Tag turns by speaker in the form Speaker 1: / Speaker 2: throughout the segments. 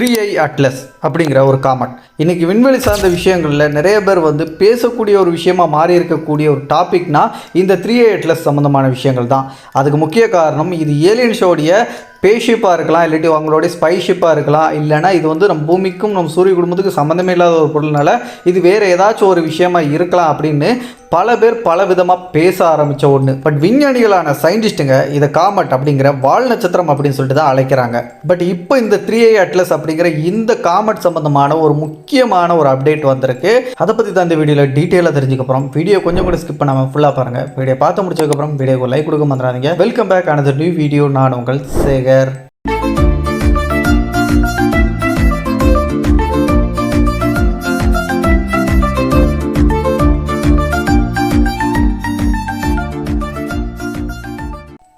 Speaker 1: Three I atlas அப்படிங்கிற ஒரு comment இன்றைக்கி விண்வெளி சார்ந்த விஷயங்களில் நிறைய பேர் வந்து பேசக்கூடிய ஒரு விஷயமாக மாறி இருக்கக்கூடிய ஒரு டாபிக்னால் இந்த த்ரீ ஐ அட்லஸ் சம்மந்தமான விஷயங்கள் தான். அதுக்கு முக்கிய காரணம் இது ஏலியன் ஷோடைய பேஷிப்பாக இருக்கலாம் இல்லாட்டி அவங்களுடைய ஸ்பைஷிப்பாக இருக்கலாம். இல்லைனா இது வந்து நம்ம பூமிக்கும் நம்ம சூரிய குடும்பத்துக்கு சம்மந்தமே இல்லாத ஒரு பொருள்னால இது வேறு ஏதாச்சும் ஒரு விஷயமா இருக்கலாம் அப்படின்னு பல பேர் பல விதமாக பேச ஆரம்பித்த ஒன்று பட் விஞ்ஞானிகளான சயின்டிஸ்ட்டுங்க இதை காமெட் அப்படிங்கிற வால் நட்சத்திரம் அப்படின்னு சொல்லிட்டு தான் அழைக்கிறாங்க. பட் இப்போ இந்த த்ரீ ஏ அட்லஸ் அப்படிங்கிற இந்த காமெட் சம்பந்தமான ஒரு முக்கியமான ஒரு அப்டேட் வந்திருக்கு. அதை பற்றி தான் இந்த வீடியோவில் டீட்டெயிலாக தெரிஞ்சுக்கப்புறம் வீடியோ கொஞ்சம் கூட ஸ்கிப் பண்ணாமல் ஃபுல்லாக பாருங்கள் வீடியோ பார்த்து முடிச்சதுக்கப்புறம் வீடியோக்கு லைக் கொடுக்க மறந்துடாதீங்க. வெல்கம் பேக் ஆனது நியூ வீடியோ நான் உங்கள் சேகர். Edgar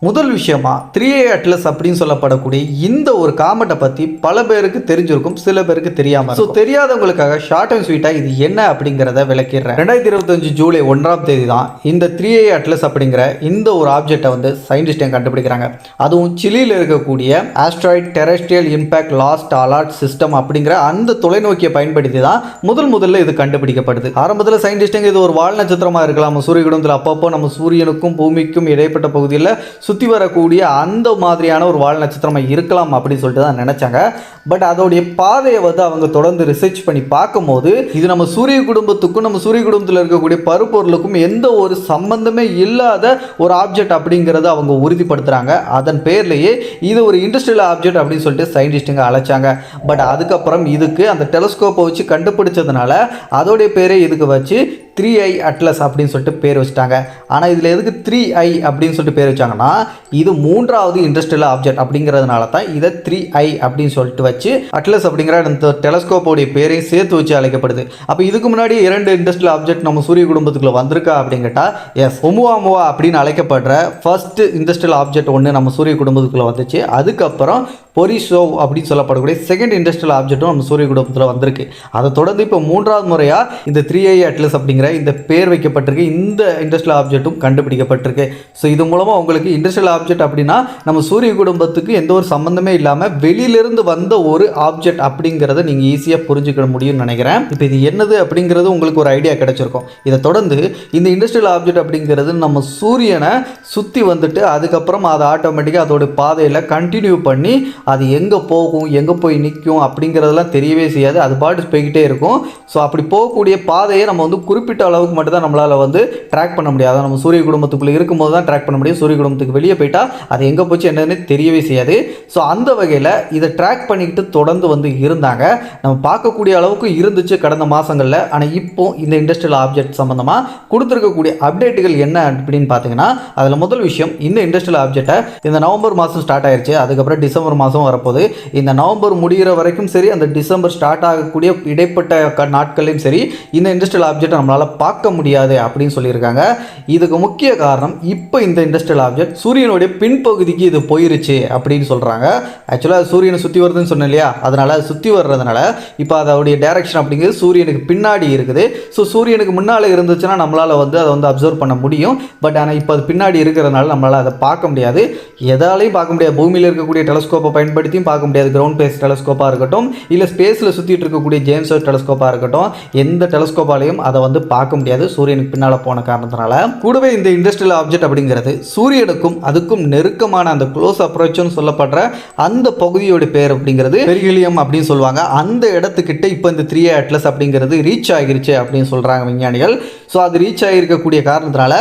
Speaker 1: முதல் விஷயமா த்ரீ ஏ அட்லஸ் அப்படின்னு சொல்லப்படக்கூடிய இந்த ஒரு காமெட்டை பற்றி பல பேருக்கு தெரிஞ்சிருக்கும் சில பேருக்கு தெரியாமல் ஸோ தெரியாதவங்களுக்காக ஷார்ட் அண்ட் ஸ்வீட்டாக இது என்ன அப்படிங்கிறத விளக்கிடுறேன். ரெண்டாயிரத்தி இருபத்தஞ்சு ஜூலை ஒன்றாம் தேதி தான் இந்த த்ரீ ஏ அட்லஸ் அப்படிங்கிற இந்த ஒரு ஆப்ஜெக்டை வந்து சயின்டிஸ்டை கண்டுபிடிக்கிறாங்க? அதுவும் சிலியில் இருக்கக்கூடிய asteroid terrestrial impact last alert system அப்படிங்கிற அந்த தொலைநோக்கியை பயன்படுத்தி தான் முதல் முதல்ல இது கண்டுபிடிக்கப்படுது. ஆரம்பத்தில் சயின்டிஸ்டுங்க இது ஒரு வால் நட்சத்திரமாக இருக்கலாம்? சூரிய குடும்பத்தில் அப்பப்போ நம்ம சூரியனுக்கும் பூமிக்கும் இடைப்பட்ட பகுதியில் சுற்றி வரக்கூடிய அந்த மாதிரியான ஒரு வால் நட்சத்திரமாக இருக்கலாம் அப்படின்னு சொல்லிட்டு தான் நினச்சாங்க. பட் அதோடைய பாதையை வந்து அவங்க தொடர்ந்து ரிசர்ச் பண்ணி பார்க்கும்போது இது நம்ம சூரிய குடும்பத்துக்கும் நம்ம சூரிய குடும்பத்தில் இருக்கக்கூடிய பருப்பொருளுக்கும் எந்த ஒரு சம்பந்தமே இல்லாத ஒரு ஆப்ஜெக்ட் அப்படிங்கிறத அவங்க உறுதிப்படுத்துகிறாங்க அதன் பேர்லேயே இது ஒரு இண்டஸ்ட்ரியல் ஆப்ஜெக்ட் அப்படின்னு சொல்லிட்டு சயின்டிஸ்ட்டுங்க அழைச்சாங்க. பட் அதுக்கப்புறம் இதுக்கு அந்த டெலஸ்கோப்பை வச்சு கண்டுபிடிச்சதுனால அதோடைய பேரே இதுக்கு வச்சு த்ரீ ஐ அட்லஸ் அப்படின்னு சொல்லிட்டு பேர் வச்சுட்டாங்க. ஆனால் இதில் எதுக்கு த்ரீ ஐ அப்படின்னு சொல்லிட்டு பேர் வச்சாங்கன்னா இது மூன்றாவது இண்டஸ்ட்ரியல் ஆப்ஜெக்ட் அப்படிங்கிறதுனால தான் இதை த்ரீ ஐ அப்படின்னு சொல்லிட்டு வச்சு அட்லஸ் அப்படிங்கிற அந்த டெலஸ்கோப்போடைய பேரையும் சேர்த்து வச்சு அழைக்கப்படுது. அப்போ இதுக்கு முன்னாடி இரண்டு இண்டஸ்ட்ரியல் ஆப்ஜெக்ட் நம்ம சூரிய குடும்பத்துக்குள்ளே வந்திருக்கா அப்படின்னு கேட்டால் எஸ் ஒமுவாமுவா அப்படின்னு அழைக்கப்படுற ஃபர்ஸ்ட் இண்டஸ்ட்ரியல் ஆப்ஜெக்ட் ஒன்று நம்ம சூரிய குடும்பத்துக்குள்ளே வந்துச்சு. அதுக்கப்புறம் பொரிசோவ் அப்படின்னு சொல்லப்படக்கூடிய செகண்ட் இண்டஸ்ட்ரியல் ஆப்ஜெக்ட்டும் நம்ம சூரிய குடும்பத்தில் வந்திருக்கு. அதை தொடர்ந்து இப்போ மூன்றாவது முறையாக இந்த த்ரீ ஐ அட்லஸ் அப்படிங்கிற இந்த பேர் வைக்கப்பட்டிருக்கு. இந்த இண்டஸ்ட்ரியல் ஆப்ஜெக்ட்டும் கண்டுபிடிக்கப்பட்டிருக்கு. ஸோ இது மூலமாக உங்களுக்கு இண்டஸ்ட்ரியல் ஆப்ஜெக்ட் அப்படின்னா நம்ம சூரிய குடும்பத்துக்கு எந்த ஒரு சம்மந்தமே இல்லாமல் வெளியிலிருந்து வந்த ஒரு ஆப்ஜெக்ட் அப்படிங்கிறத நீங்கள் ஈஸியாக புரிஞ்சுக்க முடியும்னு நினைக்கிறேன். இப்போ இது என்னது அப்படிங்கிறது உங்களுக்கு ஒரு ஐடியா கிடைச்சிருக்கும். இதை தொடர்ந்து இந்த இண்டஸ்ட்ரியல் ஆப்ஜெக்ட் அப்படிங்கிறது நம்ம சூரியனை சுற்றி வந்துட்டு அதுக்கப்புறம் அதை ஆட்டோமேட்டிக்காக அதோட பாதையில் கண்டினியூ பண்ணி அது எங்கே போகும் எங்கே போய் நிற்கும் அப்படிங்கிறதெல்லாம் தெரியவே செய்யாது. அது பாட்டு போய்கிட்டே இருக்கும். ஸோ அப்படி போகக்கூடிய பாதையை நம்ம வந்து குறிப்பிட்ட அளவுக்கு மட்டும் தான் நம்மளால் வந்து ட்ராக் பண்ண முடியாது நம்ம சூரிய குடும்பத்துக்குள்ளே இருக்கும்போது தான் ட்ராக் பண்ண முடியும். சூரிய குடும்பத்துக்கு வெளியே போயிட்டா அது எங்கே போச்சு என்னன்னு தெரியவே செய்யாது. ஸோ அந்த வகையில் இதை ட்ராக் பண்ணிக்கிட்டு தொடர்ந்து வந்து இருந்தாங்க. நம்ம பார்க்கக்கூடிய அளவுக்கு இருந்துச்சு கடந்த மாதங்களில் ஆனால் இப்போ இந்த இண்டஸ்ட்ரியல் ஆப்ஜெக்ட் சம்மந்தமாக கொடுத்துருக்கக்கூடிய அப்டேட்டுகள் என்ன அப்படின்னு பார்த்தீங்கன்னா அதில் முதல் விஷயம் இந்த இண்டஸ்ட்ரியல் ஆப்ஜெக்டை இந்த நவம்பர் மாதம் ஸ்டார்ட் ஆயிடுச்சு அதுக்கப்புறம் டிசம்பர் மாதம் வரப்போகுது. இந்த நவம்பர் முடிகிற வரைக்கும் சரி அந்த டிசம்பர் ஸ்டார்ட் ஆகக்கூடிய இடைப்பட்ட க நாட்களையும் சரி இந்த இண்டஸ்ட்ரியல் ஆப்ஜெக்ட் நம்மளால் பார்க்க முடியாது அப்படின்னு சொல்லியிருக்காங்க. இதுக்கு முக்கிய காரணம் இப்போ இந்த இண்டஸ்ட்ரியல் ஆப்ஜெக்ட் சூரியனுடைய பின்பகுதிக்கு இது போயிருச்சு அப்படின்னு சொல்கிறாங்க ஆக்சுவலாக சூரியனை சுற்றி வருதுன்னு சொன்னேன் இல்லையா? அதனால் சுற்றி வர்றதுனால இப்போ அதோடைய டைரக்ஷன் அப்படிங்கிறது சூரியனுக்கு பின்னாடி இருக்குது. ஸோ சூரியனுக்கு முன்னால் இருந்துச்சுன்னா நம்மளால் வந்து அதை வந்து அப்சர்வ் பண்ண முடியும். பட் ஆனால் இப்போ அது பின்னாடி இருக்கிறதுனால நம்மளால் அதை பார்க்க முடியாது. எதாலையும் பார்க்க முடியாது. பூமியில் இருக்கக்கூடிய டெலஸ்கோப்பை பயன்படுத்தியும் பார்க்க முடியாது. கிரவுண்ட் பேஸ் டெலஸ்கோப்பாக இருக்கட்டும் இல்லை ஸ்பேஸில் சுற்றிட்டு இருக்கக்கூடிய ஜேம்ஸ் வெப் டெலஸ்கோப்பாக இருக்கட்டும் எந்த டெலஸ்கோப்பாலையும் அதை வந்து பார்க்க முடியாது. சூரியனுக்கு பின்னால் போன காரணத்தினால. கூடவே இந்த இண்டஸ்ட்ரியல் ஆப்ஜெக்ட் அப்படிங்கிறது சூரியனுக்கும் அதுக்கும் நெருக்கமான அந்த க்ளோஸ் அப்ரோச்னு சொல்லப்படுற அந்த பகுதியோட பேர் அப்படிங்கிறது பெர்கிலியம் அப்படின்னு சொல்லுவாங்க. அந்த இடத்துக்கிட்ட இப்போ இந்த த்ரீ அட்லஸ் அப்படிங்கிறது ரீச் ஆகிருச்சு அப்படின்னு சொல்கிறாங்க விஞ்ஞானிகள். ஸோ அது ரீச் ஆகியிருக்கக்கூடிய காரணத்தினால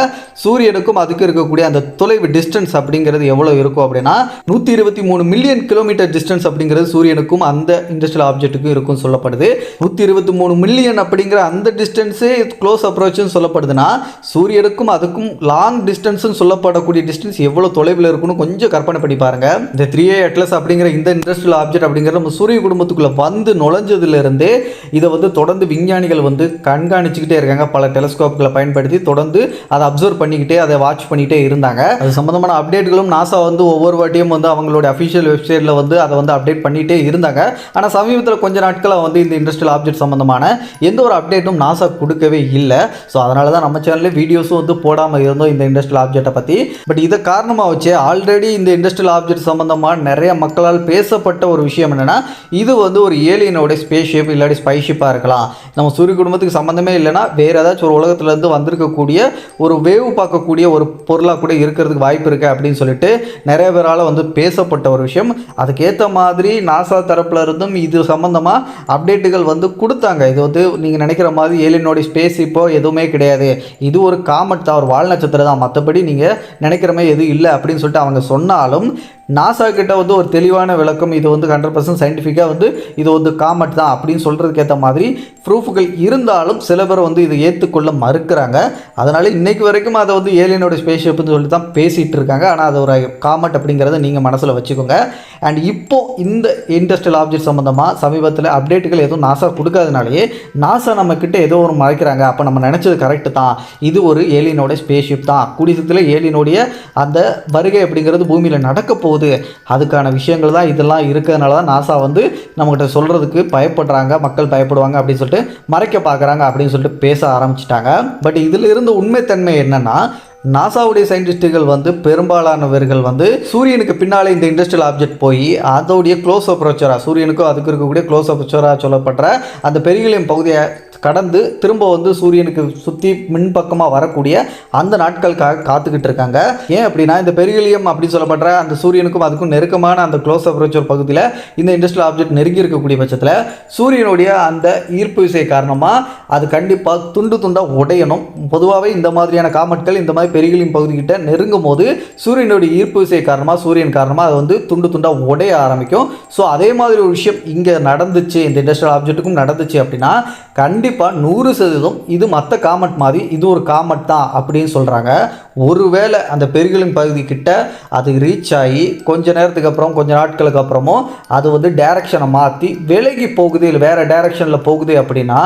Speaker 1: சூரியனுக்கும் அதுக்கு இருக்கக்கூடிய அந்த தொலைவு டிஸ்டன்ஸ் அப்படிங்கிறது எவ்வளோ இருக்கும் அப்படின்னா நூற்றி இருபத்தி மூணு மில்லியன் கிலோமீட்டர் டிஸ்டன்ஸ் அப்படிங்கிறது சூரியனுக்கும் அந்த இண்டஸ்ட்ரியல் ஆப்ஜெக்ட்டுக்கும் இருக்கும் சொல்லப்படுது. நூற்றி இருபத்தி மூணு மில்லியன் அப்படிங்கிற அந்த டிஸ்டன்ஸே க்ளோஸ் அப்ரோச்னு சொல்லப்படுதுன்னா சூரியனுக்கும் அதுக்கும் லாங் டிஸ்டன்ஸ்னு சொல்லப்படக்கூடிய டிஸ்டன்ஸ் எவ்வளோ தொலைவில் இருக்குன்னு கொஞ்சம் கற்பனை பண்ணி பாருங்க. இந்த த்ரீ ஏ அட்லஸ் அப்படிங்கிற இந்த இண்டஸ்ட்ரியல் ஆப்ஜெக்ட் அப்படிங்கிற நம்ம சூரிய குடும்பத்துக்குள்ள வந்து நுழைஞ்சதுலேருந்தே இதை வந்து தொடர்ந்து விஞ்ஞானிகள் வந்து கண்காணிச்சுக்கிட்டே இருக்காங்க. பல டெலஸ்கோப்களை பயன்படுத்தி தொடர்ந்து அதை அப்சர்வ் பண்ணிக்கிட்டே அதை வாட்ச் பண்ணிக்கிட்டே இருந்தாங்க. அது சம்மந்தமான அப்டேட்களும் நாசா வந்து ஒவ்வொரு வாட்டியும் வந்து அவங்களோட அஃபிஷியல் வெப்சைட் பீரியடில் வந்து அதை வந்து அப்டேட் பண்ணிகிட்டே இருந்தாங்க. ஆனால் சமீபத்தில் கொஞ்ச நாட்களாக வந்து இந்த இண்டஸ்ட்ரியல் ஆப்ஜெக்ட் சம்மந்தமான எந்த ஒரு அப்டேட்டும் நாசா கொடுக்கவே இல்லை. ஸோ அதனால தான் நம்ம சேனலில் வீடியோஸும் வந்து போடாமல் இருந்தோம் இந்த இண்டஸ்ட்ரியல் ஆப்ஜெக்டை பற்றி பட் இதை காரணமாக வச்சு ஆல்ரெடி இந்த இண்டஸ்ட்ரியல் ஆப்ஜெக்ட் சம்மந்தமாக நிறைய மக்களால் பேசப்பட்ட ஒரு விஷயம் என்னென்னா இது வந்து ஒரு ஏலியனோட ஸ்பேஸ் ஷிப் இல்லாட்டி ஸ்பை ஷிப்பாக இருக்கலாம். நம்ம சூரிய குடும்பத்துக்கு சம்மந்தமே இல்லைன்னா வேறு ஏதாச்சும் ஒரு உலகத்துலேருந்து வந்திருக்கக்கூடிய ஒரு வேவ் பார்க்கக்கூடிய ஒரு பொருளாக கூட இருக்கிறதுக்கு வாய்ப்பு இருக்குது அப்படின்னு சொல்லிட்டு நிறைய பேரால் வந்து பேசப்பட்ட ஒரு விஷயம். அதுக்கேற்ற மாதிரி நாசா தரப்புல இருந்தும் இது சம்மந்தமாக அப்டேட்டுகள் வந்து கொடுத்தாங்க. இது வந்து நீங்கள் நினைக்கிற மாதிரி ஏலியனோட ஸ்பேஸ் இப்போ எதுவுமே கிடையாது. இது ஒரு காமட் தான் ஒரு வால் நட்சத்திரம் தான் மற்றபடி நீங்கள் நினைக்கிற மாதிரி எதுவும் இல்லை அப்படின்னு சொல்லிட்டு அவங்க சொன்னாலும் நாசா கிட்ட வந்து ஒரு தெளிவான விளக்கம் இது வந்து ஹண்ட்ரட் பர்சன்ட் சயின்டிஃபிக்காக வந்து இது வந்து காமெட் தான் அப்படின்னு சொல்கிறதுக்கு ஏற்ற மாதிரி ப்ரூஃபுகள் இருந்தாலும் சில பேர் வந்து இதை ஏற்றுக்கொள்ள மறுக்கிறாங்க. அதனால் இன்றைக்கு வரைக்கும் அதை வந்து ஏலியனோட ஸ்பேஸ் சொல்லி தான் பேசிகிட்டு இருக்காங்க. ஆனால் அது ஒரு காமெட் அப்படிங்கிறத நீங்கள் மனசில் வச்சுக்கோங்க. அண்ட் இப்போ இந்த இண்டஸ்ட்ரியல் ஆப்ஜெக்ட் சம்மந்தமாக சமீபத்தில் அப்டேட்டுகள் எதுவும் நாசா கொடுக்காதனாலேயே நாசா நம்மக்கிட்ட ஏதோ ஒரு மறைக்கிறாங்க. அப்போ நம்ம நினச்சது கரெக்டு தான். இது ஒரு ஏலியனோட ஸ்பேஸ்ஷிப் தான். குடிசத்தில் ஏலியனுடைய அந்த வருகை அப்படிங்கிறது பூமியில் நடக்க போகுது. அதுக்கான விஷயங்கள் தான் இதெல்லாம் இருக்கிறதுனால தான் நாசா வந்து நம்மகிட்ட சொல்கிறதுக்கு பயப்படுறாங்க மக்கள் பயப்படுவாங்க அப்படின்னு சொல்லிட்டு மறைக்க பார்க்குறாங்க அப்படின்னு சொல்லிட்டு பேச ஆரம்பிச்சிட்டாங்க. பட் இதில் இருந்த உண்மைத்தன்மை என்னென்னா நாசாவுடைய சயின்டிஸ்ட்டுகள் வந்து பெரும்பாலானவர்கள் வந்து சூரியனுக்கு பின்னாலே இந்த இண்டஸ்ட்ரியல் ஆப்ஜெக்ட் போய் அதோடைய க்ளோஸ் அப்ரோச்சராக சூரியனுக்கும் அதுக்கு இருக்கக்கூடிய க்ளோஸ் அப்ரோச்சராக சொல்லப்படுற அந்த பெரியலையும் பகுதியை கடந்து திரும்ப வந்து சூரியனுக்கு சுற்றி மின்பக்கமாக வரக்கூடிய அந்த நாட்களுக்காக காத்துக்கிட்டு இருக்காங்க. ஏன் அப்படின்னா இந்த பெரிகலியம் அப்படின்னு சொல்லப்படுற அந்த சூரியனுக்கும் அதுக்கும் நெருக்கமான அந்த க்ளோஸ் அப்ரோச்சர் பகுதியில் இந்த இண்டஸ்ட்ரியல் ஆப்ஜெக்ட் நெருங்கி இருக்கக்கூடிய பட்சத்தில் சூரியனுடைய அந்த ஈர்ப்பு விசை காரணமாக அது கண்டிப்பாக துண்டு துண்டாக உடையணும். பொதுவாகவே இந்த மாதிரியான காமெட்கள் இந்த மாதிரி பெரிகலியம் பகுதிக்கிட்ட நெருங்கும் போது சூரியனுடைய ஈர்ப்பு விசை காரணமாக சூரியன் காரணமாக அது வந்து துண்டு துண்டாக உடைய ஆரம்பிக்கும். ஸோ அதே மாதிரி ஒரு விஷயம் இங்கே நடந்துச்சு. இந்த இண்டஸ்ட்ரியல் ஆப்ஜெக்ட்டுக்கும் நடந்துச்சு அப்படின்னா கண்டிப்பாக நூறு சதவீதம் இது மற்ற காமெட் மாதிரி இது ஒரு காமெட் தான் அப்படின்னு சொல்கிறாங்க ஒருவேளை அந்த பெருகிலின் பகுதி கிட்ட அது ரீச் ஆகி கொஞ்ச நேரத்துக்கு அப்புறம் கொஞ்ச நாட்களுக்கு அப்புறமும் அது வந்து டைரக்ஷனை மாற்றி விலகி போகுது இல்லை வேறு டைரக்ஷனில் போகுது அப்படின்னா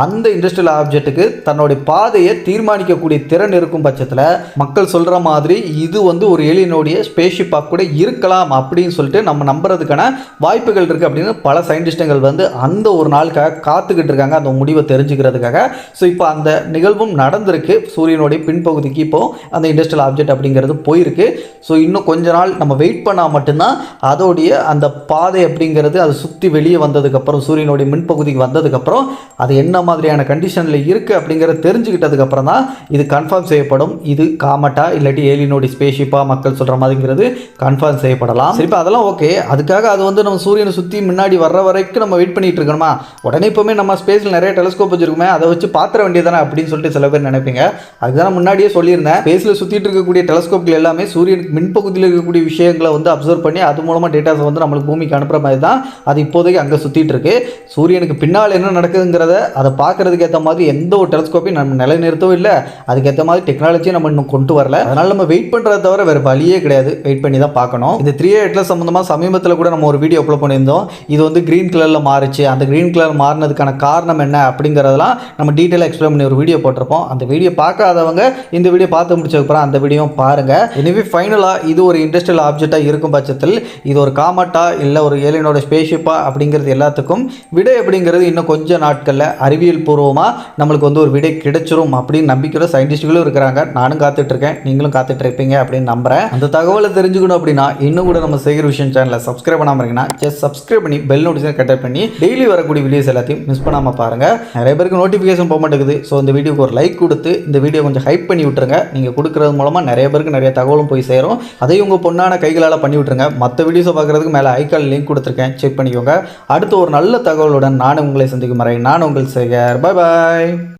Speaker 1: அந்த இண்டஸ்ட்ரியல் ஆப்ஜெக்ட்டுக்கு தன்னுடைய பாதையை தீர்மானிக்கக்கூடிய திறன் இருக்கும் பட்சத்தில் மக்கள் சொல்கிற மாதிரி இது வந்து ஒரு ஏலியனுடைய ஸ்பேஷிப்பாக கூட இருக்கலாம் அப்படின்னு சொல்லிட்டு நம்ம நம்புறதுக்கான வாய்ப்புகள் இருக்குது அப்படின்னு பல சயின்டிஸ்ட்டுகள் வந்து அந்த ஒரு நாளுக்காக காத்துக்கிட்டு இருக்காங்க. அந்த முடிவை தெரிஞ்சுக்கிறதுக்காக. ஸோ இப்போ அந்த நிகழ்வும் நடந்திருக்கு. சூரியனுடைய பின்பகுதிக்கு இப்போது அந்த இண்டஸ்ட்ரியல் ஆப்ஜெக்ட் அப்படிங்கிறது போயிருக்கு. ஸோ இன்னும் கொஞ்ச நாள் நம்ம வெயிட் பண்ணால் மட்டும்தான் அதோடைய அந்த பாதை அப்படிங்கிறது அது சுற்றி வெளியே வந்ததுக்கப்புறம் சூரியனுடைய மின்பகுதிக்கு வந்ததுக்கப்புறம் அது என்ன மாதிரியான கண்டிஷனில் இருக்குது அப்படிங்கிறத தெரிஞ்சுக்கிட்டதுக்கப்புறம் தான் இது கன்ஃபார்ம் செய்யப்படும். இது காமட்டா இல்லாட்டி ஏலியனுடைய ஸ்பேஷிப்பாக மக்கள் சொல்கிற மாதிரிங்கிறது கன்ஃபார்ம் செய்யப்படலாம். சரி இப்போ அதெல்லாம் ஓகே அதுக்காக அது வந்து நம்ம சூரியனை சுற்றி முன்னாடி வர்ற வரைக்கும் நம்ம வெயிட் பண்ணிகிட்டு இருக்கணுமா? உடனே இப்போவுமே நம்ம ஸ்பேஸில் நிறைய டெலஸ்கோப் வச்சுருக்குமே அதை வச்சு பார்த்துற வேண்டியதானே அப்படின்னு சொல்லிட்டு சில பேர் நினைப்பீங்க. அதுதான் முன்னாடியே சொல்லியிருந்தேன். ஸ்பேஸில் சுற்றிட்டு இருக்கக்கூடிய டெலஸ்கோப்கள் எல்லாமே சூரியனுக்கு மின்பகுதியில் இருக்கக்கூடிய விஷயங்களை வந்து அப்சர்வ் பண்ணி அது மூலமாக டேட்டாஸை வந்து நம்மளுக்கு பூமிக்கு அனுப்புகிற மாதிரி தான் அது இப்போதைக்கு அங்கே சுற்றிட்டு இருக்கு. சூரியனுக்கு பின்னால் என்ன நடக்குதுங்கிறத அதை பார்க்கறதுக்கு ஏற்ற மாதிரி எந்த ஒரு டெலஸ்கோப்பையும் நம்ம நிலைநிறுத்தவும் இல்லை. அதுக்கேற்ற மாதிரி டெக்னாலஜியும் நம்ம இன்னும் கொண்டு வரல. அதனால நம்ம வெயிட் பண்ணுறத தவிர வேறு வழியே கிடையாது. வெயிட் பண்ணி தான் பார்க்கணும். இந்த த்ரீ எட்ல சம்மந்தமாக சமீபத்தில் கூட நம்ம ஒரு வீடியோ அப்லோட் பண்ணியிருந்தோம். இது வந்து க்ரீன் கலரில் மாறுச்சு. அந்த க்ரீன் கலர் மாறினதுக்கான காரணம் என்ன அப்படிங்கிறதெல்லாம் நம்ம டீட்டெயிலாக எக்ஸ்பிளைன் பண்ணி ஒரு வீடியோ போட்டிருப்போம். அந்த வீடியோ பார்க்காதவங்க இந்த வீடியோ பார்த்து முடிச்சதுக்கப்புறம் அந்த வீடியோ பாருங்க. எனவே ஃபைனலாக இது ஒரு இண்டஸ்ட்ரியல் ஆப்ஜெக்டாக இருக்கும் பட்சத்தில் இது ஒரு காமட்டா இல்லை ஒரு ஏலியனோட ஸ்பேஷிப்பா அப்படிங்கிறது எல்லாத்துக்கும் விடை அப்படிங்கிறது இன்னும் கொஞ்ச நாட்களில் அறிவியல் பூர்வமாக நம்மளுக்கு வந்து ஒரு விடை கிடைச்சிரும் அப்படின்னு நம்பிக்கையோட சயின்டிஸ்டுகளும் இருக்கிறாங்க. நானும் காத்துட்டு இருக்கேன். நீங்களும் காத்துட்ருப்பீங்க அப்படின்னு நம்புறேன். அந்த தகவலை தெரிஞ்சுக்கணும் அப்படின்னா இன்னும் கூட நம்ம செய்கிற விஷயம் சேனலை சப்ஸ்கிரைப் பண்ணாமல் இருக்கீங்கன்னா ஜஸ்ட் சப்ஸ்கிரைப் பண்ணி பெல் நோட்டிஃபிகேஷன் கட்டர் பண்ணி டெய்லி வரக்கூடிய வீடியோஸ் எல்லாத்தையும் மிஸ் பண்ணாமல் பாருங்கள் நிறைய பேருக்கு நோட்டிஃபிகேஷன் போக மாட்டேங்குது. ஸோ இந்த வீடியோக்கு ஒரு லைக் கொடுத்து இந்த வீடியோ கொஞ்சம் ஹைப் பண்ணி விட்டுருங்க. நீங்கள் கொடுக்குறது மூலமாக நிறைய பேருக்கு நிறைய தகவலும் போய் சேரும். அதையும் உங்கள் பொண்ணான கைகளால் பண்ணி விட்டுருங்க. மற்ற வீடியோஸை பார்க்குறதுக்கு மேலே ஐக்கால் லிங்க் கொடுத்துருக்கேன். செக் பண்ணிக்கோங்க. அடுத்து ஒரு நல்ல தகவலுடன் நானும் உங்களை சந்திக்கும் வரை நான் உங்கள் சேகர். பாய் பாய்